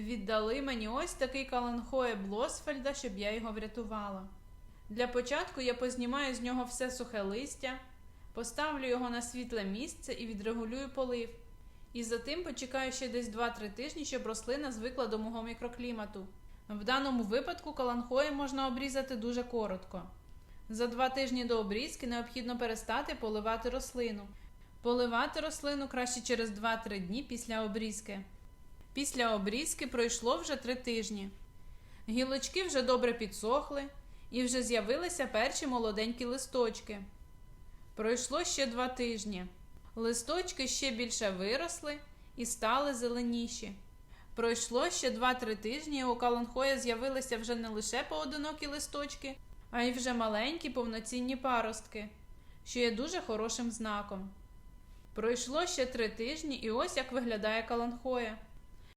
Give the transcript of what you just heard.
Віддали мені ось такий каланхоє Блосфельда, щоб я його врятувала. Для початку я познімаю з нього все сухе листя, поставлю його на світле місце і відрегулюю полив. І затим почекаю ще десь 2-3 тижні, щоб рослина звикла до мого мікроклімату. В даному випадку каланхої можна обрізати дуже коротко. За 2 тижні до обрізки необхідно перестати поливати рослину. Поливати рослину краще через 2-3 дні після обрізки. Після обрізки пройшло вже 3 тижні. Гілочки вже добре підсохли і вже з'явилися перші молоденькі листочки. Пройшло ще 2 тижні. Листочки ще більше виросли і стали зеленіші. Пройшло ще 2-3 тижні, і у каланхоя з'явилися вже не лише поодинокі листочки, а й вже маленькі повноцінні паростки, що є дуже хорошим знаком. Пройшло ще три тижні, і ось як виглядає каланхоя.